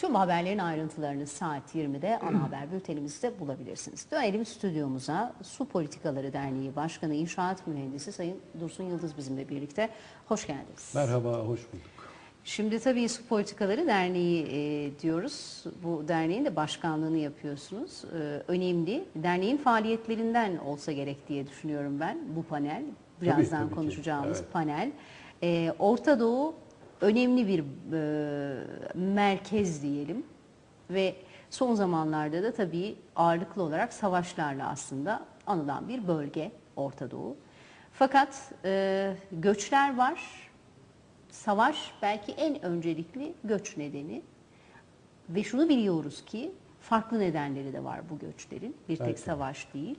Tüm haberlerin ayrıntılarını saat 20'de ana haber bültenimizde bulabilirsiniz. Dönelim stüdyomuza. Su Politikaları Derneği Başkanı İnşaat Mühendisi Sayın Dursun Yıldız bizimle birlikte. Hoş geldiniz. Merhaba, hoş bulduk. Şimdi tabii Su Politikaları Derneği e, diyoruz. Bu derneğin de başkanlığını yapıyorsunuz. E, önemli. Derneğin faaliyetlerinden olsa gerek diye düşünüyorum ben bu panel. Birazdan tabii ki. konuşacağımız Evet. panel. E, Orta Doğu önemli bir e, merkez diyelim ve son zamanlarda da tabii ağırlıklı olarak savaşlarla aslında anılan bir bölge Orta Doğu. Fakat e, göçler var, savaş belki en öncelikli göç nedeni ve şunu biliyoruz ki farklı nedenleri de var bu göçlerin. Bir tek Belki. savaş değil.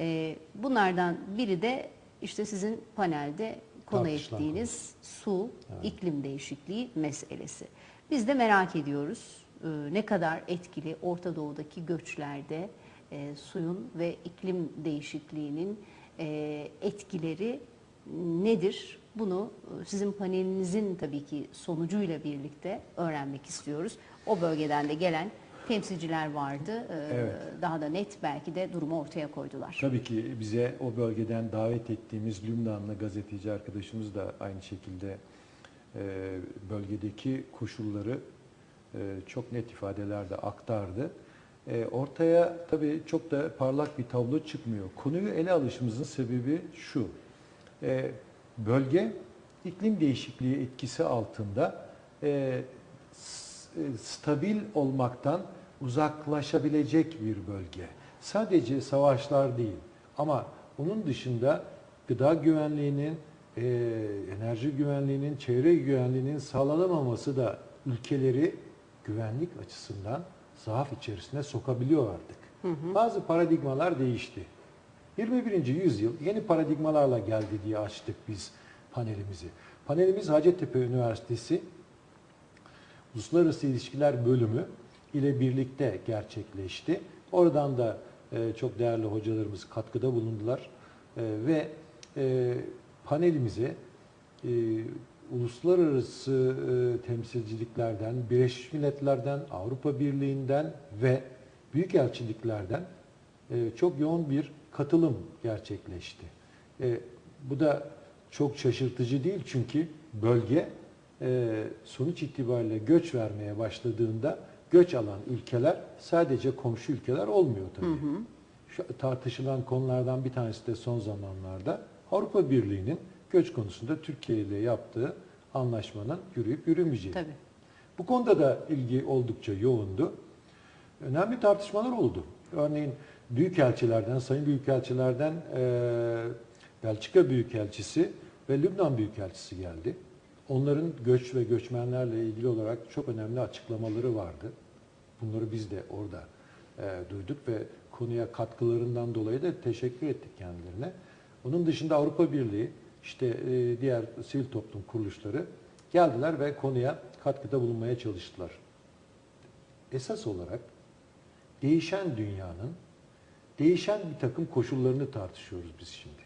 Ee, bunlardan biri de işte sizin panelde konu ettiğiniz su, iklim değişikliği meselesi. Biz de merak ediyoruz e, ne kadar etkili Orta Doğu'daki göçlerde e, suyun ve iklim değişikliğinin e, etkileri nedir? Bunu sizin panelinizin tabii ki sonucuyla birlikte öğrenmek istiyoruz. O bölgeden de gelen temsilciler vardı. E, Evet. Daha da net belki de durumu ortaya koydular. Tabii ki bize o bölgeden davet ettiğimiz Lübnanlı gazeteci arkadaşımız da aynı şekilde e, bölgedeki koşulları e, çok net ifadelerde aktardı. E, ortaya tabii çok da parlak bir tablo çıkmıyor. Konuyu ele alışımızın sebebi şu. Bölge iklim değişikliği etkisi altında stabil olmaktan uzaklaşabilecek bir bölge. Sadece savaşlar değil ama onun dışında gıda güvenliğinin, e, enerji güvenliğinin, çevre güvenliğinin sağlanamaması da ülkeleri güvenlik açısından zaaf içerisine sokabiliyor artık. Bazı paradigmalar değişti. 21. yüzyıl yeni paradigmalarla geldi diye açtık biz panelimizi. Panelimiz Hacettepe Üniversitesi Uluslararası İlişkiler Bölümü ile birlikte gerçekleşti. Oradan da e, çok değerli hocalarımız katkıda bulundular E, ve e, panelimize e, uluslararası e, temsilciliklerden, Birleşmiş Milletler'den, Avrupa Birliği'nden ve büyükelçiliklerden e, çok yoğun bir katılım gerçekleşti. E, bu da çok şaşırtıcı değil çünkü bölge sonuç itibariyle göç vermeye başladığında göç alan ülkeler sadece komşu ülkeler olmuyor tabii. Şu tartışılan konulardan bir tanesi de son zamanlarda Avrupa Birliği'nin göç konusunda Türkiye ile yaptığı anlaşmanın yürüyüp yürümeyeceği. Tabii. Bu konuda da ilgi oldukça yoğundu. Önemli tartışmalar oldu. Örneğin büyükelçilerden, sayın büyükelçilerden eee Belçika Büyükelçisi ve Lübnan Büyükelçisi geldi. Onların göç ve göçmenlerle ilgili olarak çok önemli açıklamaları vardı. Bunları biz de orada eee, duyduk ve konuya katkılarından dolayı da teşekkür ettik kendilerine. Onun dışında Avrupa Birliği, işte eee, diğer sivil toplum kuruluşları geldiler ve konuya katkıda bulunmaya çalıştılar. Esas olarak değişen dünyanın değişen bir takım koşullarını tartışıyoruz biz şimdi.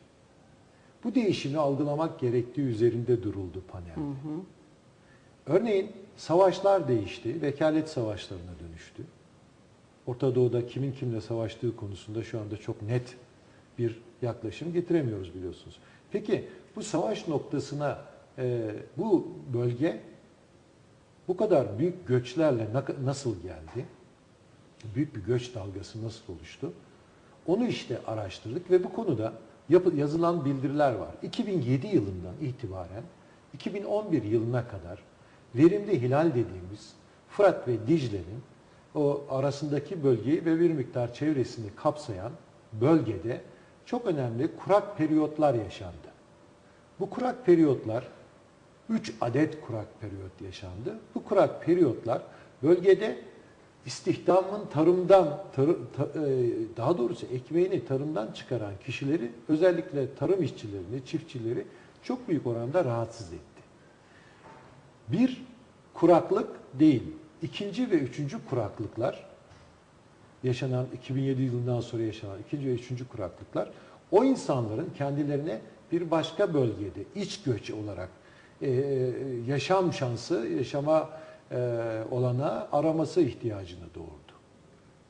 Bu değişimi algılamak gerektiği üzerinde duruldu panelde. Örneğin savaşlar değişti, vekalet savaşlarına dönüştü. Orta Doğu'da kimin kimle savaştığı konusunda şu anda çok net bir yaklaşım getiremiyoruz biliyorsunuz. Peki bu savaş noktasına e, bu bölge bu kadar büyük göçlerle na- nasıl geldi? Büyük bir göç dalgası nasıl oluştu? Onu işte araştırdık ve bu konuda yazılan bildiriler var. 2007 yılından itibaren 2011 yılına kadar verimli hilal dediğimiz Fırat ve Dicle'nin o arasındaki bölgeyi ve bir miktar çevresini kapsayan bölgede çok önemli kurak periyotlar yaşandı. Bu kurak periyotlar 3 adet kurak periyot yaşandı. Bu kurak periyotlar bölgede istihdamın tarımdan, tarı- ta- e, daha doğrusu ekmeğini tarımdan çıkaran kişileri, özellikle tarım işçilerini, çiftçileri çok büyük oranda rahatsız etti. Bir kuraklık değil, ikinci ve üçüncü kuraklıklar, yaşanan 2007 yılından sonra yaşanan ikinci ve üçüncü kuraklıklar, o insanların kendilerine bir başka bölgede iç göç olarak e, yaşam şansı, yaşama e, olana araması ihtiyacını doğurdu.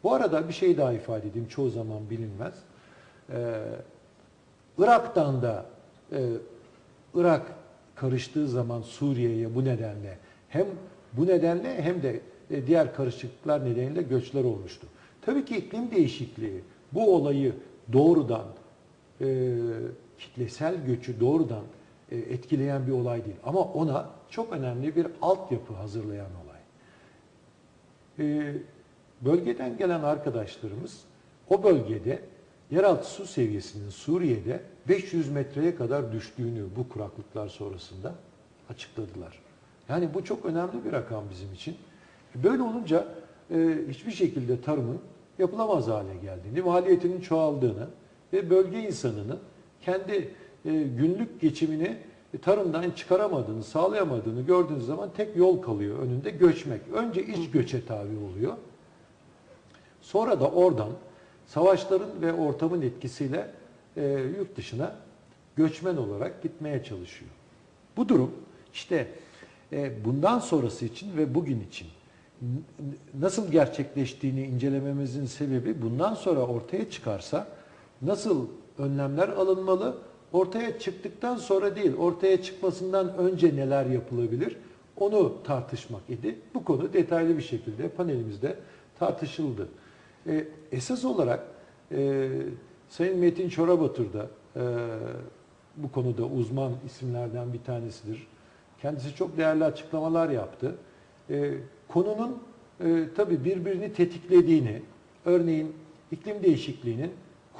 Bu arada bir şey daha ifade edeyim, çoğu zaman bilinmez. Ee, Irak'tan da e, Irak karıştığı zaman Suriye'ye bu nedenle hem bu nedenle hem de e, diğer karışıklıklar nedeniyle göçler olmuştu. Tabii ki iklim değişikliği bu olayı doğrudan e, kitlesel göçü doğrudan e, etkileyen bir olay değil. Ama ona çok önemli bir altyapı hazırlayan olay. E, bölgeden gelen arkadaşlarımız o bölgede yeraltı su seviyesinin Suriye'de 500 metreye kadar düştüğünü bu kuraklıklar sonrasında açıkladılar. Yani bu çok önemli bir rakam bizim için. Böyle olunca e, hiçbir şekilde tarımın yapılamaz hale geldiğini, maliyetinin çoğaldığını ve bölge insanının kendi e, günlük geçimini tarımdan çıkaramadığını, sağlayamadığını gördüğünüz zaman tek yol kalıyor önünde göçmek. Önce iç göçe tabi oluyor. Sonra da oradan savaşların ve ortamın etkisiyle e, yurt dışına göçmen olarak gitmeye çalışıyor. Bu durum işte e, bundan sonrası için ve bugün için nasıl gerçekleştiğini incelememizin sebebi bundan sonra ortaya çıkarsa nasıl önlemler alınmalı, ortaya çıktıktan sonra değil, ortaya çıkmasından önce neler yapılabilir onu tartışmak idi. Bu konu detaylı bir şekilde panelimizde tartışıldı. E, esas olarak e, Sayın Metin Çorabatır da e, bu konuda uzman isimlerden bir tanesidir. Kendisi çok değerli açıklamalar yaptı. E, konunun e, tabii birbirini tetiklediğini, örneğin iklim değişikliğinin,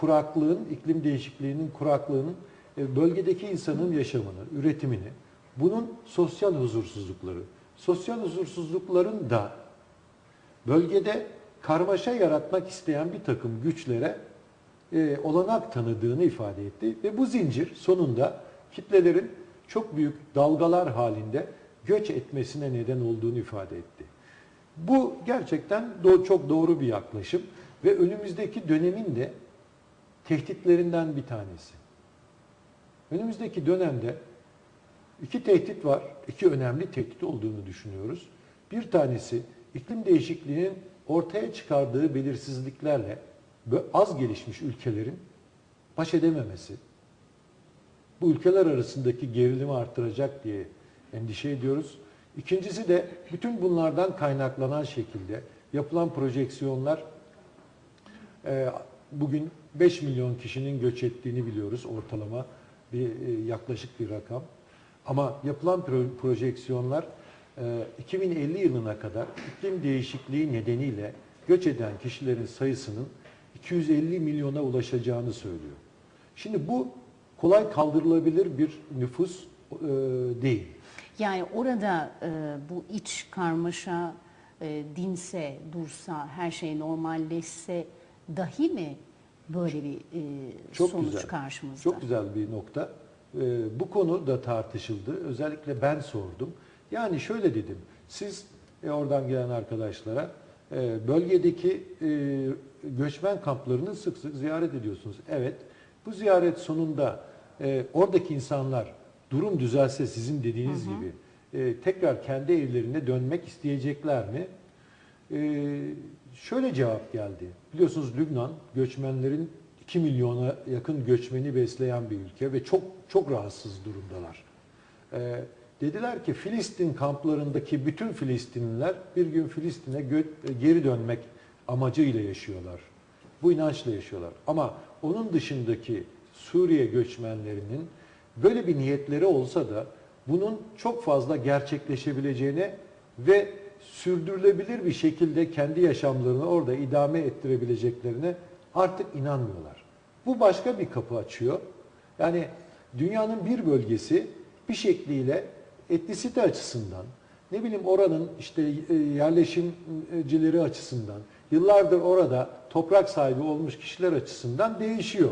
kuraklığın, iklim değişikliğinin, kuraklığının bölgedeki insanın yaşamını, üretimini, bunun sosyal huzursuzlukları, sosyal huzursuzlukların da bölgede karmaşa yaratmak isteyen bir takım güçlere e, olanak tanıdığını ifade etti. Ve bu zincir sonunda kitlelerin çok büyük dalgalar halinde göç etmesine neden olduğunu ifade etti. Bu gerçekten do- çok doğru bir yaklaşım ve önümüzdeki dönemin de tehditlerinden bir tanesi. Önümüzdeki dönemde iki tehdit var, iki önemli tehdit olduğunu düşünüyoruz. Bir tanesi iklim değişikliğinin ortaya çıkardığı belirsizliklerle ve az gelişmiş ülkelerin baş edememesi, bu ülkeler arasındaki gerilimi artıracak diye endişe ediyoruz. İkincisi de bütün bunlardan kaynaklanan şekilde yapılan projeksiyonlar e, bugün 5 milyon kişinin göç ettiğini biliyoruz ortalama bir e, yaklaşık bir rakam. Ama yapılan pro- projeksiyonlar e, 2050 yılına kadar iklim değişikliği nedeniyle göç eden kişilerin sayısının 250 milyona ulaşacağını söylüyor. Şimdi bu kolay kaldırılabilir bir nüfus e, değil. Yani orada e, bu iç karmaşa e, dinse, dursa, her şey normalleşse dahi mi böyle bir e, Çok sonuç güzel. karşımızda? Çok güzel bir nokta. Ee, bu konu da tartışıldı. Özellikle ben sordum. Yani şöyle dedim. Siz e, oradan gelen arkadaşlara e, bölgedeki e, göçmen kamplarını sık sık ziyaret ediyorsunuz. Evet. Bu ziyaret sonunda e, oradaki insanlar durum düzelse sizin dediğiniz gibi e, tekrar kendi evlerine dönmek isteyecekler mi? Ee, şöyle cevap geldi. Biliyorsunuz Lübnan göçmenlerin 2 milyona yakın göçmeni besleyen bir ülke ve çok çok rahatsız durumdalar. Ee, dediler ki Filistin kamplarındaki bütün Filistinliler bir gün Filistin'e geri dönmek amacıyla yaşıyorlar. Bu inançla yaşıyorlar. Ama onun dışındaki Suriye göçmenlerinin böyle bir niyetleri olsa da bunun çok fazla gerçekleşebileceğine ve sürdürülebilir bir şekilde kendi yaşamlarını orada idame ettirebileceklerine artık inanmıyorlar. Bu başka bir kapı açıyor. Yani dünyanın bir bölgesi bir şekliyle etnisite açısından, ne bileyim oranın işte e, yerleşimcileri açısından, yıllardır orada toprak sahibi olmuş kişiler açısından değişiyor.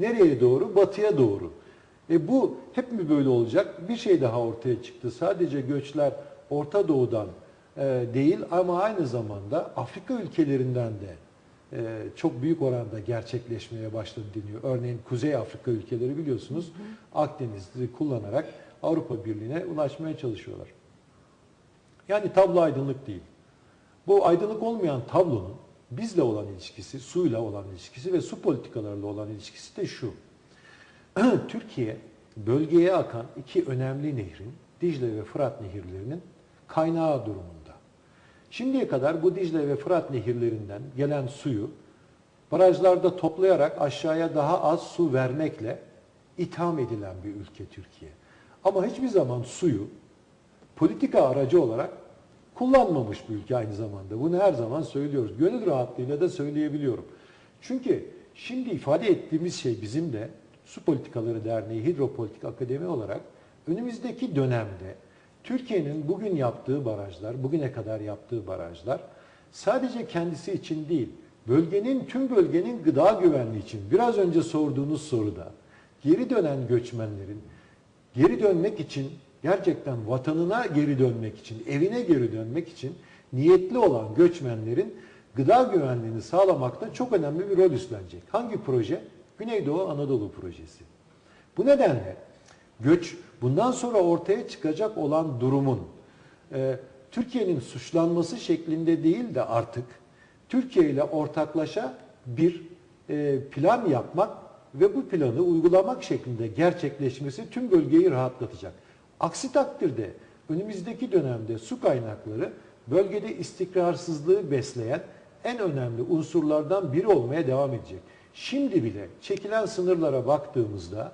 Nereye doğru? Batıya doğru. E bu hep mi böyle olacak? Bir şey daha ortaya çıktı. Sadece göçler Orta Doğu'dan değil ama aynı zamanda Afrika ülkelerinden de e, çok büyük oranda gerçekleşmeye başladı deniyor. Örneğin Kuzey Afrika ülkeleri biliyorsunuz Akdeniz'i kullanarak Avrupa Birliği'ne ulaşmaya çalışıyorlar. Yani tablo aydınlık değil. Bu aydınlık olmayan tablonun bizle olan ilişkisi, suyla olan ilişkisi ve su politikalarıyla olan ilişkisi de şu. Türkiye bölgeye akan iki önemli nehrin, Dicle ve Fırat nehirlerinin kaynağı durumunda. Şimdiye kadar bu Dicle ve Fırat nehirlerinden gelen suyu barajlarda toplayarak aşağıya daha az su vermekle itham edilen bir ülke Türkiye. Ama hiçbir zaman suyu politika aracı olarak kullanmamış bir ülke aynı zamanda. Bunu her zaman söylüyoruz. Gönül rahatlığıyla da söyleyebiliyorum. Çünkü şimdi ifade ettiğimiz şey bizim de Su Politikaları Derneği Hidropolitik Akademi olarak önümüzdeki dönemde Türkiye'nin bugün yaptığı barajlar, bugüne kadar yaptığı barajlar sadece kendisi için değil, bölgenin tüm bölgenin gıda güvenliği için biraz önce sorduğunuz soruda geri dönen göçmenlerin geri dönmek için gerçekten vatanına geri dönmek için, evine geri dönmek için niyetli olan göçmenlerin gıda güvenliğini sağlamakta çok önemli bir rol üstlenecek. Hangi proje? Güneydoğu Anadolu projesi. Bu nedenle göç bundan sonra ortaya çıkacak olan durumun e, Türkiye'nin suçlanması şeklinde değil de artık Türkiye ile ortaklaşa bir e, plan yapmak ve bu planı uygulamak şeklinde gerçekleşmesi tüm bölgeyi rahatlatacak. Aksi takdirde önümüzdeki dönemde su kaynakları bölgede istikrarsızlığı besleyen en önemli unsurlardan biri olmaya devam edecek. Şimdi bile çekilen sınırlara baktığımızda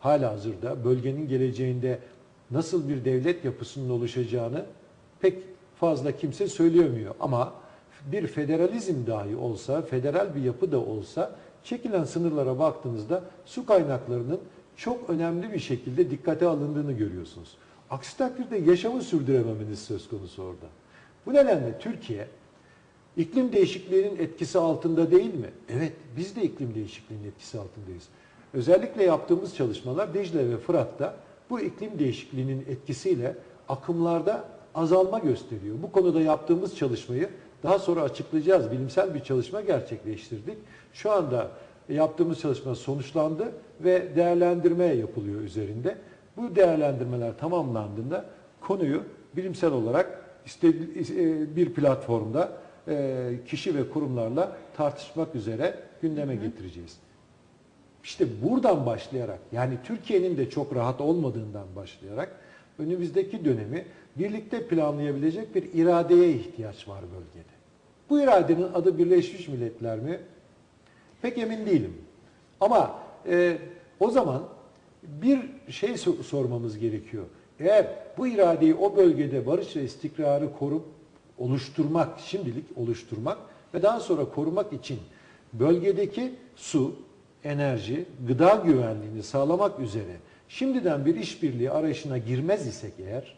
hala hazırda bölgenin geleceğinde nasıl bir devlet yapısının oluşacağını pek fazla kimse söyleyemiyor. Ama bir federalizm dahi olsa, federal bir yapı da olsa çekilen sınırlara baktığınızda su kaynaklarının çok önemli bir şekilde dikkate alındığını görüyorsunuz. Aksi takdirde yaşamı sürdürememeniz söz konusu orada. Bu nedenle Türkiye iklim değişikliğinin etkisi altında değil mi? Evet, biz de iklim değişikliğinin etkisi altındayız. Özellikle yaptığımız çalışmalar Dicle ve Fırat'ta bu iklim değişikliğinin etkisiyle akımlarda azalma gösteriyor. Bu konuda yaptığımız çalışmayı daha sonra açıklayacağız. Bilimsel bir çalışma gerçekleştirdik. Şu anda yaptığımız çalışma sonuçlandı ve değerlendirme yapılıyor üzerinde. Bu değerlendirmeler tamamlandığında konuyu bilimsel olarak istedi- bir platformda e, kişi ve kurumlarla tartışmak üzere gündeme getireceğiz. İşte buradan başlayarak yani Türkiye'nin de çok rahat olmadığından başlayarak önümüzdeki dönemi birlikte planlayabilecek bir iradeye ihtiyaç var bölgede. Bu iradenin adı Birleşmiş Milletler mi? Pek emin değilim. Ama e, o zaman bir şey so- sormamız gerekiyor. Eğer bu iradeyi o bölgede barış ve istikrarı korup oluşturmak, şimdilik oluşturmak ve daha sonra korumak için bölgedeki su, enerji, gıda güvenliğini sağlamak üzere şimdiden bir işbirliği arayışına girmez isek eğer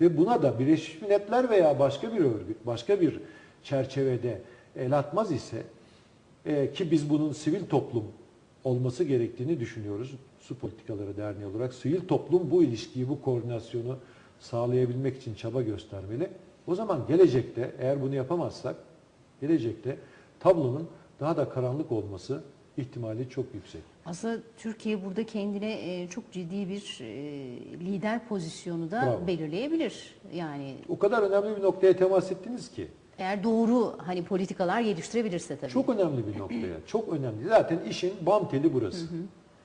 ve buna da Birleşmiş Milletler veya başka bir örgüt, başka bir çerçevede el atmaz ise e, ki biz bunun sivil toplum olması gerektiğini düşünüyoruz. Su Politikaları Derneği olarak sivil toplum bu ilişkiyi, bu koordinasyonu sağlayabilmek için çaba göstermeli. O zaman gelecekte eğer bunu yapamazsak gelecekte tablonun daha da karanlık olması ihtimali çok yüksek. Aslında Türkiye burada kendine e, çok ciddi bir e, lider pozisyonu da Bravo. belirleyebilir. Yani O kadar önemli bir noktaya temas ettiniz ki. eğer doğru hani politikalar geliştirebilirse tabii. Çok önemli bir noktaya. Çok önemli. Zaten işin bam teli burası.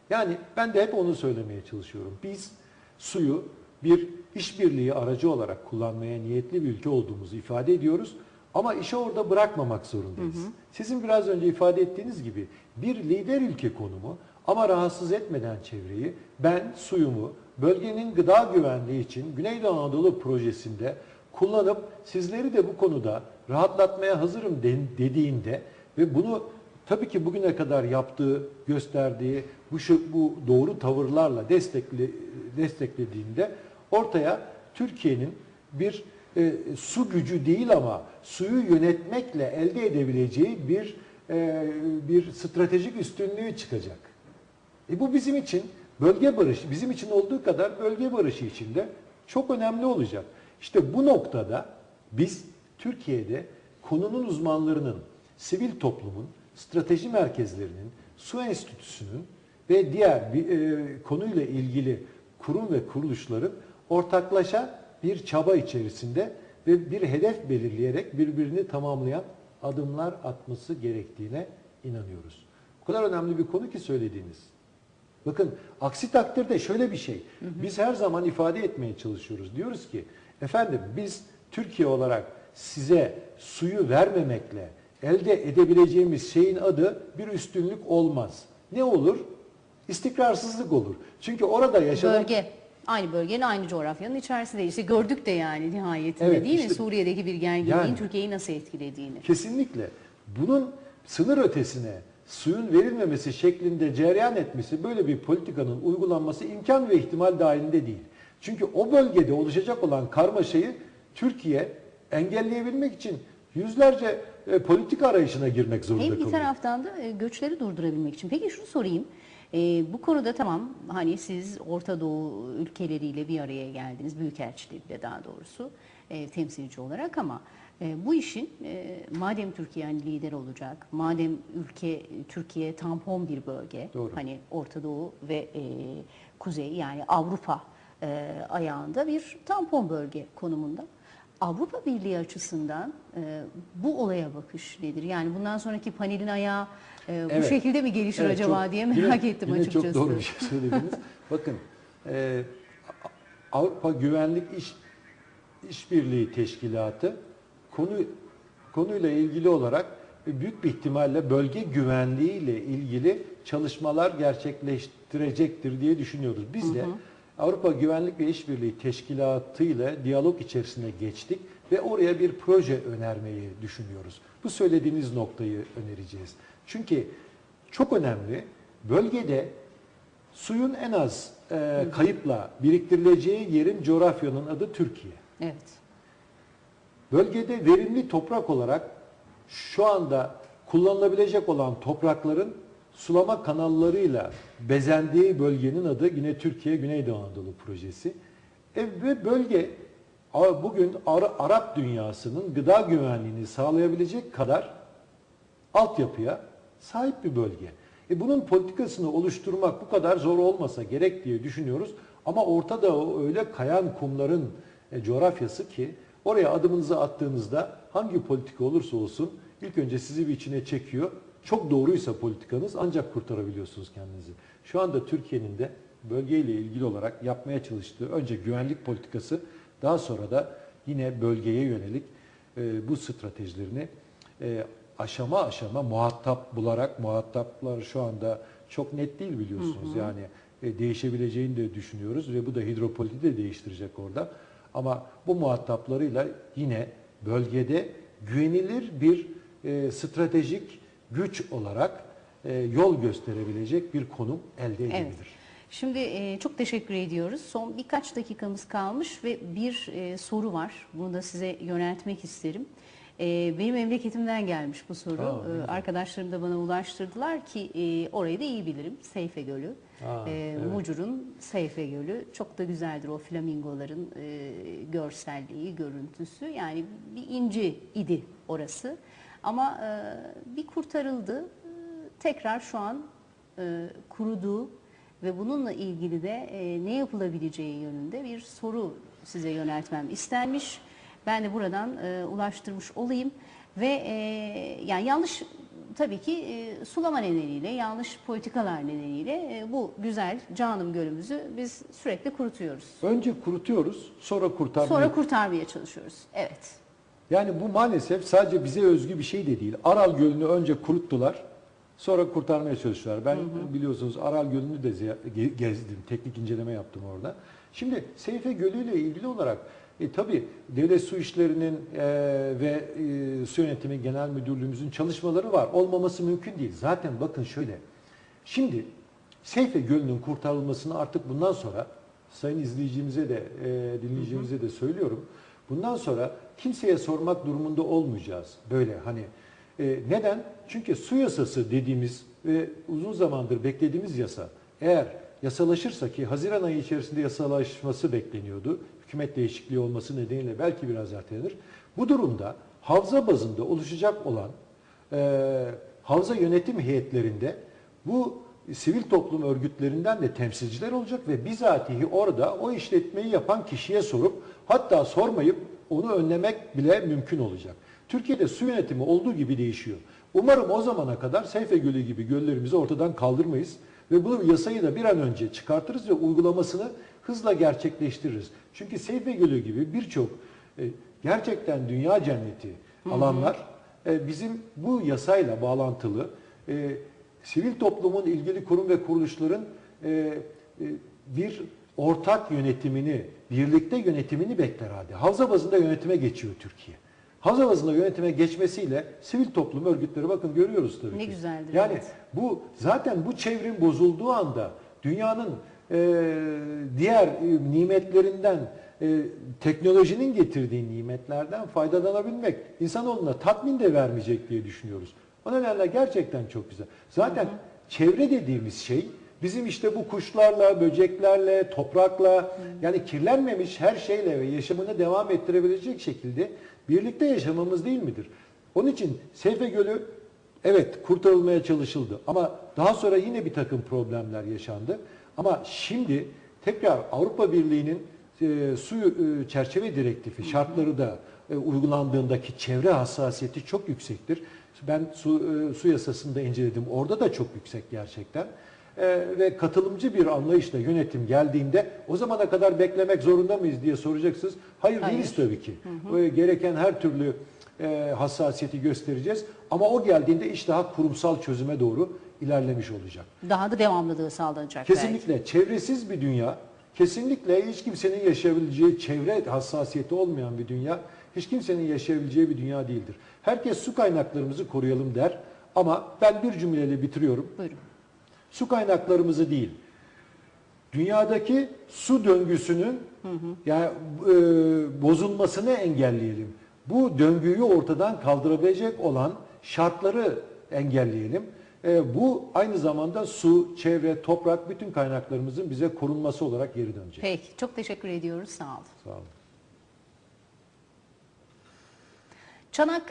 Yani ben de hep onu söylemeye çalışıyorum. Biz suyu bir işbirliği aracı olarak kullanmaya niyetli bir ülke olduğumuzu ifade ediyoruz. Ama işi orada bırakmamak zorundayız. Sizin biraz önce ifade ettiğiniz gibi bir lider ülke konumu ama rahatsız etmeden çevreyi ben suyumu bölgenin gıda güvenliği için Güneydoğu Anadolu projesinde kullanıp sizleri de bu konuda rahatlatmaya hazırım dediğinde ve bunu tabii ki bugüne kadar yaptığı, gösterdiği bu şu, bu doğru tavırlarla destekle, desteklediğinde ortaya Türkiye'nin bir e, su gücü değil ama suyu yönetmekle elde edebileceği bir e, bir stratejik üstünlüğü çıkacak. E bu bizim için bölge barışı, bizim için olduğu kadar bölge barışı için de çok önemli olacak. İşte bu noktada biz Türkiye'de konunun uzmanlarının, sivil toplumun, strateji merkezlerinin, su enstitüsünün ve diğer bir, e, konuyla ilgili kurum ve kuruluşların ortaklaşa bir çaba içerisinde ve bir hedef belirleyerek birbirini tamamlayan adımlar atması gerektiğine inanıyoruz. O kadar önemli bir konu ki söylediğiniz. Bakın aksi takdirde şöyle bir şey. Biz her zaman ifade etmeye çalışıyoruz. Diyoruz ki efendim biz Türkiye olarak size suyu vermemekle elde edebileceğimiz şeyin adı bir üstünlük olmaz. Ne olur? İstikrarsızlık olur. Çünkü orada yaşanan Bölge. Aynı bölgenin aynı coğrafyanın içerisinde. İşte gördük de yani nihayetinde Evet, değil mi? işte- Suriye'deki bir gerginliğin Yani. Türkiye'yi nasıl etkilediğini. Kesinlikle. Bunun sınır ötesine suyun verilmemesi şeklinde cereyan etmesi, böyle bir politikanın uygulanması imkan ve ihtimal dahilinde değil. Çünkü o bölgede oluşacak olan karmaşayı Türkiye engelleyebilmek için yüzlerce e, politika arayışına girmek zorunda Hem bir kalıyor. taraftan da e, göçleri durdurabilmek için. Peki şunu sorayım. E, bu konuda tamam hani siz Orta Doğu ülkeleriyle bir araya geldiniz. Büyükelçileriyle daha doğrusu e, temsilci olarak ama e, bu işin e, madem Türkiye hani lider olacak, madem ülke Türkiye tampon bir bölge, Doğru. hani Orta Doğu ve e, Kuzey yani Avrupa e, ayağında bir tampon bölge konumunda. Avrupa Birliği açısından e, bu olaya bakış nedir? Yani bundan sonraki panelin ayağı e, bu Evet. şekilde mi gelişir Evet, acaba çok- diye yine- merak ettim yine açıkçası. çok doğru bir şey söylediniz. Bakın e, Avrupa Güvenlik İş İşbirliği Teşkilatı konu konuyla ilgili olarak büyük bir ihtimalle bölge güvenliği ile ilgili çalışmalar gerçekleştirecektir diye düşünüyoruz. Biz de Avrupa Güvenlik ve İşbirliği Teşkilatı ile diyalog içerisine geçtik ve oraya bir proje önermeyi düşünüyoruz. Bu söylediğiniz noktayı önereceğiz. Çünkü çok önemli bölgede suyun en az e, kayıpla biriktirileceği yerin coğrafyanın adı Türkiye. Evet. Bölgede verimli toprak olarak şu anda kullanılabilecek olan toprakların sulama kanallarıyla bezendiği bölgenin adı yine Türkiye Güneydoğu Anadolu Projesi. E, ve bölge bugün Ara- Arap dünyasının gıda güvenliğini sağlayabilecek kadar altyapıya sahip bir bölge. E bunun politikasını oluşturmak bu kadar zor olmasa gerek diye düşünüyoruz. Ama ortada öyle kayan kumların e, coğrafyası ki oraya adımınızı attığınızda hangi politika olursa olsun ilk önce sizi bir içine çekiyor. Çok doğruysa politikanız ancak kurtarabiliyorsunuz kendinizi. Şu anda Türkiye'nin de bölgeyle ilgili olarak yapmaya çalıştığı önce güvenlik politikası daha sonra da yine bölgeye yönelik e, bu stratejilerini e, aşama aşama muhatap bularak muhataplar şu anda çok net değil biliyorsunuz. Yani e, değişebileceğini de düşünüyoruz ve bu da hidropolitiği de değiştirecek orada. Ama bu muhataplarıyla yine bölgede güvenilir bir e, stratejik güç olarak e, yol gösterebilecek bir konum elde edilebilir. Evet. Şimdi e, çok teşekkür ediyoruz. Son birkaç dakikamız kalmış ve bir e, soru var. Bunu da size yöneltmek isterim. E, benim memleketimden gelmiş bu soru. Aa, E, arkadaşlarım da bana ulaştırdılar ki e, orayı da iyi bilirim. Seyfe Gölü. Aa, E, evet. Mucur'un Seyfe Gölü. Çok da güzeldir o flamingoların e, görselliği, görüntüsü. Yani bir inci idi orası. Ama e, bir kurtarıldı. E, tekrar şu an e, kurudu ve bununla ilgili de e, ne yapılabileceği yönünde bir soru size yöneltmem istenmiş. Ben de buradan e, ulaştırmış olayım ve e, yani yanlış tabii ki e, sulama nedeniyle, yanlış politikalar nedeniyle e, bu güzel canım gölümüzü biz sürekli kurutuyoruz. Önce kurutuyoruz, sonra kurtarmayı Sonra kurtarmaya çalışıyoruz. Evet. Yani bu maalesef sadece bize özgü bir şey de değil. Aral Gölü'nü önce kuruttular, sonra kurtarmaya çalıştılar. Ben biliyorsunuz Aral Gölü'nü de gezdim, teknik inceleme yaptım orada. Şimdi Seyfe Gölü ile ilgili olarak e, tabii Devlet Su İşleri'nin e, ve e, Su Yönetimi Genel Müdürlüğümüzün çalışmaları var. Olmaması mümkün değil. Zaten bakın şöyle. Şimdi Seyfe Gölü'nün kurtarılmasını artık bundan sonra sayın izleyicimize de e, dinleyicimize de söylüyorum. Bundan sonra kimseye sormak durumunda olmayacağız. Böyle hani e, neden? Çünkü su yasası dediğimiz ve uzun zamandır beklediğimiz yasa eğer yasalaşırsa ki Haziran ayı içerisinde yasalaşması bekleniyordu. Hükümet değişikliği olması nedeniyle belki biraz ertelenir. Bu durumda havza bazında oluşacak olan e, havza yönetim heyetlerinde bu sivil toplum örgütlerinden de temsilciler olacak ve bizatihi orada o işletmeyi yapan kişiye sorup Hatta sormayıp onu önlemek bile mümkün olacak. Türkiye'de su yönetimi olduğu gibi değişiyor. Umarım o zamana kadar Seyfe Gölü gibi göllerimizi ortadan kaldırmayız ve bu yasayı da bir an önce çıkartırız ve uygulamasını hızla gerçekleştiririz. Çünkü Seyfe Gölü gibi birçok e, gerçekten dünya cenneti alanlar e, bizim bu yasayla bağlantılı e, sivil toplumun ilgili kurum ve kuruluşların e, e, bir ortak yönetimini, birlikte yönetimini bekler halde. Havza bazında yönetime geçiyor Türkiye. Havza bazında yönetime geçmesiyle sivil toplum örgütleri bakın görüyoruz tabii Ne ki. güzeldir, Yani evet. bu zaten bu çevrim bozulduğu anda dünyanın e, diğer e, nimetlerinden e, teknolojinin getirdiği nimetlerden faydalanabilmek insanoğluna tatmin de vermeyecek diye düşünüyoruz. O nedenle gerçekten çok güzel. Zaten çevre dediğimiz şey bizim işte bu kuşlarla, böceklerle, toprakla yani kirlenmemiş her şeyle ve yaşamını devam ettirebilecek şekilde birlikte yaşamamız değil midir? Onun için Seyfe Gölü Evet kurtarılmaya çalışıldı ama daha sonra yine bir takım problemler yaşandı. Ama şimdi tekrar Avrupa Birliği'nin e, su e, çerçeve direktifi şartları da e, uygulandığındaki çevre hassasiyeti çok yüksektir. Ben su, e, su yasasını da inceledim. Orada da çok yüksek gerçekten. E, ve katılımcı bir anlayışla yönetim geldiğinde o zamana kadar beklemek zorunda mıyız diye soracaksınız. Hayır, Hayır. değiliz tabii ki. E, gereken her türlü e, hassasiyeti göstereceğiz. Ama o geldiğinde iş daha kurumsal çözüme doğru ilerlemiş olacak. Daha da devamlılığı sağlanacak belki. Kesinlikle çevresiz bir dünya, kesinlikle hiç kimsenin yaşayabileceği çevre hassasiyeti olmayan bir dünya, hiç kimsenin yaşayabileceği bir dünya değildir. Herkes su kaynaklarımızı koruyalım der ama ben bir cümleyle bitiriyorum. Buyurun. Su kaynaklarımızı değil, dünyadaki su döngüsünün yani e, bozulmasını engelleyelim. Bu döngüyü ortadan kaldırabilecek olan şartları engelleyelim. E, bu aynı zamanda su, çevre, toprak bütün kaynaklarımızın bize korunması olarak geri dönecek. Peki çok teşekkür ediyoruz. Sağ olun. Sağ olun. Çanakkale